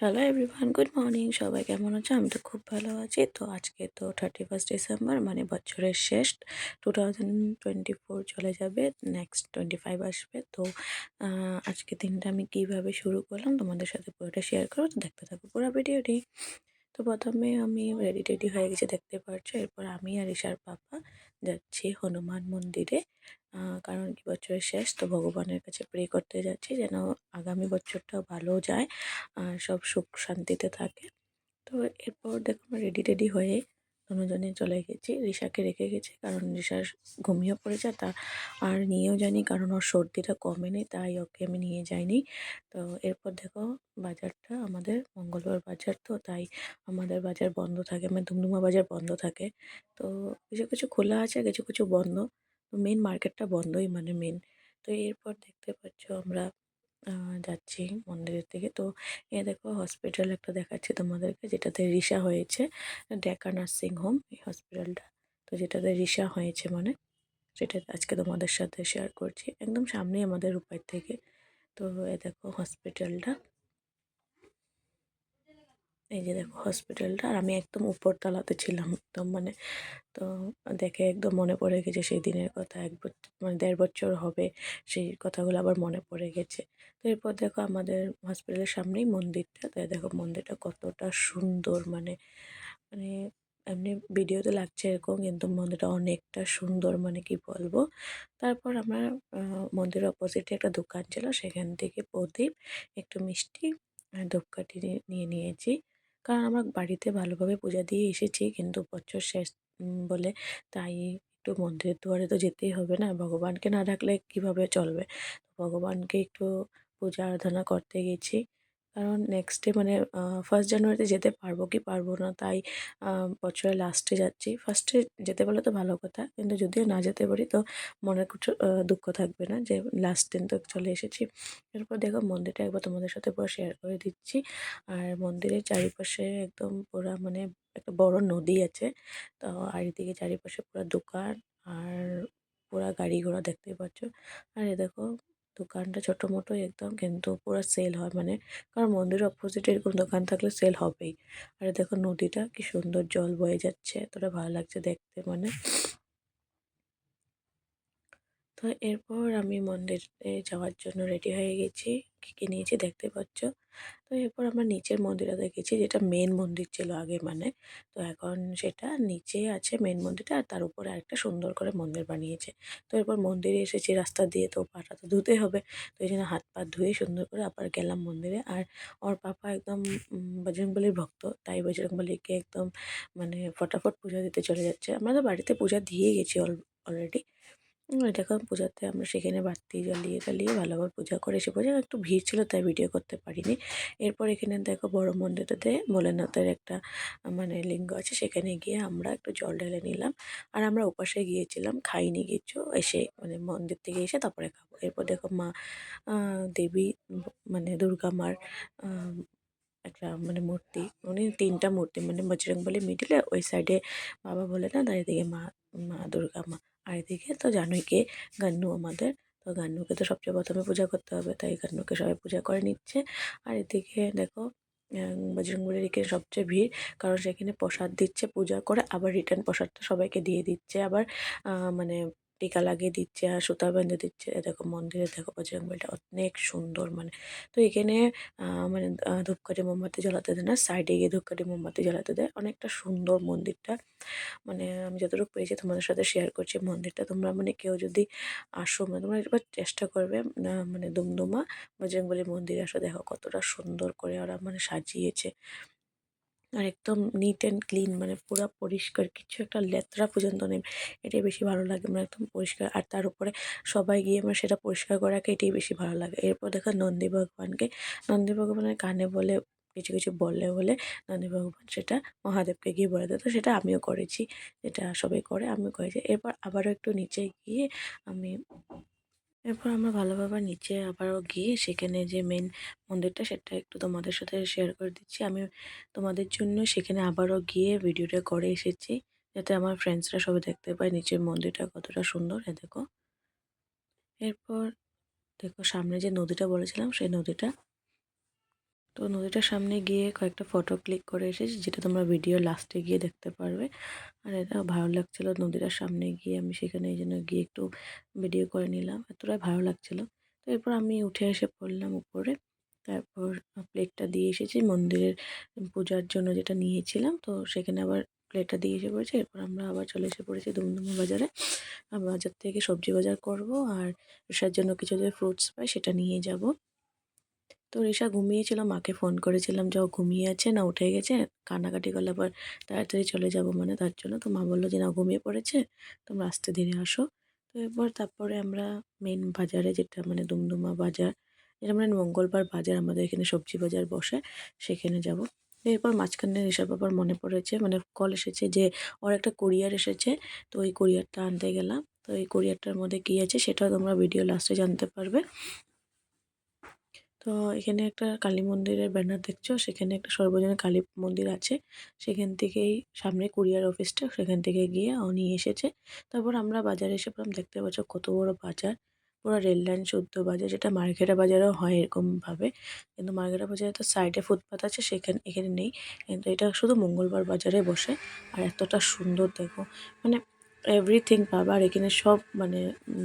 Hello everyone good morning সবাই কেমন আছো? আমি তো খুব ভালো আছি। তো আজকে তো থার্টি ফার্স্ট ডিসেম্বর মানে বছরের শেষ। টু থাউজেন্ড টোয়েন্টি ফোর চলে যাবে নেক্সট টোয়েন্টি ফাইভ আসবে। তো আজকে দিনটা আমি কীভাবে শুরু করলাম তোমাদের সাথে পুরোটা শেয়ার করো তো দেখতে থাকো পুরো ভিডিওটি তো প্রথমে আমি রেডি টেডি হয়ে গেছি, দেখতে পারছ। এরপর আমি আর ঈশার পাপা যাচ্ছি হনুমান মন্দিরে। কারণ কি বছরের শেষ, তো ভগবানের কাছে প্রে করতে যাচ্ছি যেন আগামী বছরটা ভালো যায় আর সব সুখ শান্তিতে থাকে। তো এরপর দেখো রেডি টেডি হয়ে দুজনে চলে গেছি। রিশাকে রেখে গেছি কারণ রিশার ঘুমিয়ে পড়েছে। তা আর নিয়েও যাইনি কারণ ওর সর্দিটা কমে কমেনি, তাই ওকে আমি নিয়ে যাইনি। তো এরপর দেখো বাজারটা আমাদের মঙ্গলবার বাজার তো, তাই আমাদের বাজার বন্ধ থাকে মানে ধুমধুমা বাজার বন্ধ থাকে। তো কিছু কিছু খোলা আছে, কিছু কিছু বন্ধ। মেন মার্কেটটা বন্ধই মানে মেন তো এরপর দেখতে পাচ্ছ আমরা যাচ্ছি মন্দিরের দিকে। তো এ দেখো হসপিটাল একটা দেখাচ্ছি তোমাদেরকে যেটাতে রিসা হয়েছে ডেকা নার্সিং হোম এই হসপিটালটা তো যেটাতে রিসা হয়েছে মানে সেটা আজকে তোমাদের সাথে শেয়ার করছি। একদম সামনেই আমাদের উপায় থেকে। তো এ দেখো হসপিটালটা এই যে দেখো হসপিটালটা আর আমি একদম উপর তলাতে ছিলাম একদম মানে তো দেখে একদম মনে পড়ে গেছে সেই দিনের কথা, এক বছর মানে দেড় বছর হবে, সেই কথাগুলো আবার মনে পড়ে গেছে। তো এরপর দেখো আমাদের হসপিটালের সামনেই মন্দিরটা তাই দেখো মন্দিরটা কতটা সুন্দর মানে মানে এমনি ভিডিওতে লাগছে এরকম, কিন্তু মন্দিরটা অনেকটা সুন্দর মানে কি বলব? তারপর আমরা মন্দিরের অপোজিটে একটা দোকান ছিল, সেখান থেকে প্রদীপ, একটু মিষ্টি ধূপকাঠি নিয়ে নিয়েছি। কারণ আমার বাড়িতে ভালোভাবে পূজা দিয়ে এসেছি কিন্তু বছর শেষ বলে তাই একটু মন্দিরের দুয়ারে তো যেতেই হবে না? ভগবানকে না ডাকলে কীভাবে চলবে? ভগবানকে একটু পূজা আরাধনা করতে গেছি। কারণ নেক্সট ডে মানে ফার্স্ট জানুয়ারিতে যেতে পারব কি পারব না তাই বছরের লাস্টে যাচ্ছি। ফার্স্টে যেতে পারলে তো ভালো কথা, কিন্তু যদিও না যেতে পারি তো মনে কিছু দুঃখ থাকবে না যে লাস্ট দিন তো চলে এসেছি। এরপর দেখো মন্দিরটা একবার তোমাদের সাথে পুরো শেয়ার করে দিচ্ছি। আর মন্দিরের চারিপাশে একদম পুরা মানে একটা বড় নদী আছে, তো আর এদিকে চারিপাশে পুরো দোকান আর পুরা গাড়ি ঘোড়া দেখতেই পাচ্ছ। আর এ দেখো দোকানটা ছোট মোটো একদম কিন্তু পুরো সেল হয়। মানে কারণ মন্দিরের অপোজিটে এরকম দোকান থাকলে সেল হবেই। আর দেখো নদীটা কি সুন্দর জল বয়ে যাচ্ছে, এতটা ভালো লাগছে দেখতে মানে। তো এরপর আমি মন্দিরে যাওয়ার জন্য রেডি হয়ে গেছি। কী কী নিয়েছি দেখতে পাচ্ছ? তো এরপর আমরা নিচের মন্দিরটা দেখেছি যেটা মেন মন্দির ছিল আগে মানে। তো এখন সেটা নিচে আছে মেন মন্দিরটা আর তার উপরে আরেকটা সুন্দর করে মন্দির বানিয়েছে। তো এরপর মন্দিরে এসেছি, রাস্তা দিয়ে তো পাটা তো ধুতে হবে। তো এই জন্য হাত পা ধুয়ে সুন্দর করে আবার গেলাম মন্দিরে। আর ওর পাপা একদম বজরংবলির ভক্ত। তাই বজরংবলিকে একদম মানে ফটাফট পূজা দিতে চলে যাচ্ছে। আমরা তো বাড়িতে পূজা দিয়ে গেছি অল অলরেডি দেখো পূজাতে আমরা সেখানে বাতি জ্বালিয়ে জ্বালিয়ে ভালোভাবে পূজা করে এসে পূজা একটু ভিড় ছিল, তাই ভিডিও করতে পারিনি। এরপর এখানে দেখো বড় মন্দিরটাতে ভোলেনাথের একটা মানে লিঙ্গ আছে, সেখানে গিয়ে আমরা একটু জল ঢেলে নিলাম। আর আমরা উপাসে গিয়েছিলাম, খাইনি কিছু, এসে মানে মন্দির থেকে এসে তারপরে খাব। এরপর দেখো মা দেবী মানে দুর্গা মার একটা মানে মূর্তি উনি তিনটা মূর্তি মানে বজরংবলী মিডিলে ওই সাইডে বাবা বলে না দাঁড়িয়ে দিকে মা মা দুর্গা মা। আর এদিকে তো জানোই কে গান্নু আমাদের। তো গান্নুকে তো সবচেয়ে প্রথমে পূজা করতে হবে, তাই গান্নুকে সবাই পূজা করে নিচ্ছে। আর এদিকে দেখো বজরংবলির এখানে সবচেয়ে ভিড়, কারণ সেখানে প্রসাদ দিচ্ছে, পূজা করে আবার রিটার্ন প্রসাদটা সবাইকে দিয়ে দিচ্ছে। আবার মানে টিকা লাগিয়ে দিচ্ছে আর সুতা বেঁধে দিচ্ছে। দেখো মন্দিরে দেখো বজরংবলীটা অনেক সুন্দর মানে। তো এখানে মানে ধূপকাঠি মোমবাতি জ্বালাতে দেয় না, সাইডে গিয়ে ধূপকাঠি মোমবাতি জ্বালাতে দেয়। অনেকটা সুন্দর মন্দিরটা। মানে আমি যতটুকু পেয়েছি তোমাদের সাথে শেয়ার করছি মন্দিরটা। তোমরা মানে কেউ যদি আসো মানে তোমরা একবার চেষ্টা করবে মানে দুমদুমা বজরংবলী মন্দিরে আসো। দেখো কতটা সুন্দর করে ওরা মানে সাজিয়েছে। আর একদম নিট অ্যান্ড ক্লিন মানে পুরো পরিষ্কার, কিছু একটা লেতরা পর্যন্ত নেই। এটাই বেশি ভালো লাগে মানে একদম পরিষ্কার। আর তার উপরে সবাই গিয়ে মানে সেটা পরিষ্কার করাকে এটাই বেশি ভালো লাগে। এরপর দেখা নন্দী ভগবানকে, নন্দী ভগবানের কানে বলে, কিছু কিছু বললে বলে নন্দী ভগবান সেটা মহাদেবকে গিয়ে বলে দেয়। তো সেটা আমিও করেছি, যেটা সবাই করে, আমিও করেছি। এরপর আবারও একটু নিচে গিয়ে আমি এরপর আমরা ভালোভাবে নিচে আবারও গিয়ে সেখানে যে মেন মন্দিরটা, সেটা একটু তোমাদের সাথে শেয়ার করে দিচ্ছি। আমি তোমাদের জন্য সেখানে আবারও গিয়ে ভিডিওটা করে এসেছি, যাতে আমার ফ্রেন্ডসরা সবাই দেখতে পায় নিচের মন্দিরটা কতটা সুন্দর, এ দেখো। এরপর দেখো, সামনে যে নদীটা বলেছিলাম, সেই নদীটা তো নদীটার সামনে গিয়ে কয়েকটা ফটো ক্লিক করে এসেছি, যেটা তোমরা ভিডিও লাস্টে গিয়ে দেখতে পারবে। আর এটা ভালো লাগছিল নদীটার সামনে গিয়ে, আমি সেখানে এই জন্য গিয়ে একটু ভিডিও করে নিলাম, এতটাই ভালো লাগছিল। তো এরপর আমি উঠে এসে পড়লাম উপরে, তারপর প্লেটটা দিয়ে এসেছি, মন্দিরের পূজার জন্য যেটা নিয়েছিলাম, তো সেখানে আবার প্লেটটা দিয়ে এসে পড়েছি, এরপর আমরা আবার চলে এসে পড়েছি দুমদুমা বাজারে। বাজার থেকে সবজি বাজার করব, আর রিসার জন্য কিছু যে ফ্রুটস পাই সেটা নিয়ে যাব। তো রিসা ঘুমিয়েছিল, মাকে ফোন করেছিলাম যে ও ঘুমিয়ে আছে, না উঠে গেছে, কান্নাকাটি করলে আবার তাড়াতাড়ি চলে যাব মানে তার জন্য। তো মা বলল যে না ঘুমিয়ে পড়েছে, তোমরা আস্তে ধীরে আসো। তো এরপর তারপরে আমরা মেন বাজারে যেটা মানে দুমদুমা বাজার, যেটা মানে মঙ্গলবার বাজার আমাদের এখানে সবজি বাজার বসে, সেখানে যাব। এরপর মাঝখানে ঋষার বাবার মনে পড়েছে মানে কল এসেছে যে ওর একটা কোরিয়ার এসেছে, তো ওই কোরিয়ারটা আনতে গেলাম। তো এই কোরিয়ারটার মধ্যে কী আছে সেটাও তোমরা ভিডিও লাস্টে জানতে পারবে। তো এখানে একটা কালী মন্দিরের ব্যানার দেখছ? সেখানে একটা সর্বজনীন কালী মন্দির আছে। সেখান থেকেই সামনে কুরিয়ার অফিসটা, সেখান থেকে গিয়ে নিয়ে এসেছে। তারপর আমরা বাজারে এসে পড়লাম, দেখতে পাচ্ছ কত বড় বাজার। পুরো রেল লাইন শুদ্ধ বাজার, যেটা মার্কেটা বাজারেও হয় এরকমভাবে। কিন্তু মার্কেটা বাজারে তো সাইডে ফুটপাথ আছে, সেখানে, এখানে নেই। কিন্তু এটা শুধু মঙ্গলবার বাজারে বসে। আর এতটা সুন্দর দেখো। মানে এভরিথিং পাবা। আর এখানে সব মানে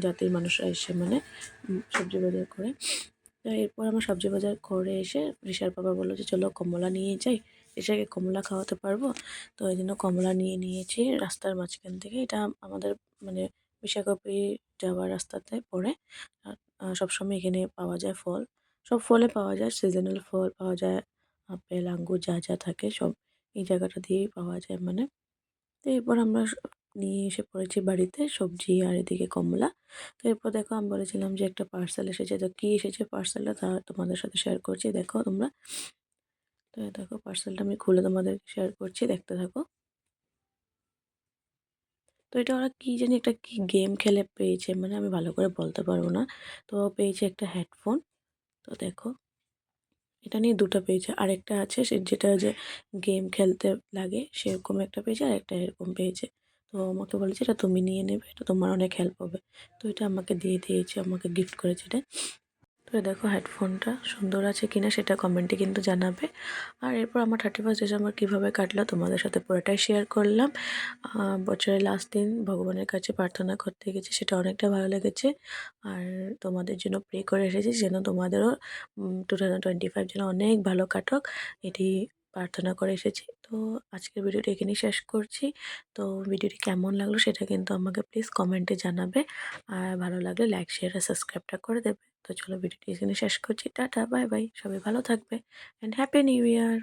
জাতির মানুষরা এসে মানে সবজি বাজার করে। তো এরপর আমরা সবজি বাজার করে এসে রিসার বাবা বলল যে, চলো কমলা নিয়ে যাই রিসাকে কমলা খাওয়াতে পারব। তো এই জন্য কমলা নিয়ে নিয়েছি, রাস্তার মাঝখান থেকে। এটা আমাদের মানে বিশাখাপি যাওয়ার রাস্তাতে পড়ে। সবসময় এখানে পাওয়া যায় ফল। সব ফলে পাওয়া যায় সিজনাল ফল পাওয়া যায়, আপেল, আঙ্গুর যা যা থাকে সব এই জায়গাটা দিয়েই পাওয়া যায় মানে। তো এরপর আমরা নিয়ে এসে পড়েছি বাড়িতে, সবজি আর এদিকে কমলা। তো এরপর দেখো আমি বলেছিলাম যে একটা পার্সেল এসেছে। তো কী এসেছে পার্সেলটা তা তোমাদের সাথে শেয়ার করছি। দেখো তোমরা। তো দেখো পার্সেলটা আমি খুলে তোমাদেরকে শেয়ার করছি। দেখতে থাকো। তো এটা ওরা কী জানি একটা কি গেম খেলে পেয়েছে? মানে আমি ভালো করে বলতে পারব না। তো পেয়েছে একটা হেডফোন তো দেখো। এটা নিয়ে দুটো পেয়েছে। আরেকটা আছে সে যেটা যে গেম খেলতে লাগে সেরকম একটা পেয়েছে আর একটা এরকম পেয়েছে। তো আমাকে বলেছে, এটা তুমি নিয়ে নেবে, এটা তোমার অনেক হেল্প হবে। তো এটা আমাকে দিয়ে দিয়েছে, আমাকে গিফট করেছে এটা। তো দেখো হেডফোনটা সুন্দর আছে কিনা সেটা কমেন্টে কিন্তু জানাবে। আর এরপর আমার থার্টি ফার্স্ট ডিসেম্বর কীভাবে কাটলো তোমাদের সাথে পুরোটাই শেয়ার করলাম। বছরের লাস্ট দিন ভগবানের কাছে প্রার্থনা করতে গেছি, সেটা অনেকটা ভালো লেগেছে। আর তোমাদের জন্য প্রে করে এসেছি যেন তোমাদেরও টু থাউজেন্ড টোয়েন্টি ফাইভ যেন অনেক ভালো কাটক। এটি প্রার্থনা করে এসেছি। তো আজকের ভিডিওটি এখানেই শেষ করছি। তো ভিডিওটি কেমন লাগল সেটা কিন্তু আমাকে প্লিজ কমেন্টে জানাবে। আর ভালো লাগলে লাইক শেয়ার আর সাবস্ক্রাইবটা করে দেবে। তো চলো ভিডিওটি এখানে শেষ করছি। টাটা বাই বাই সবাই ভালো থাকবে। And happy new year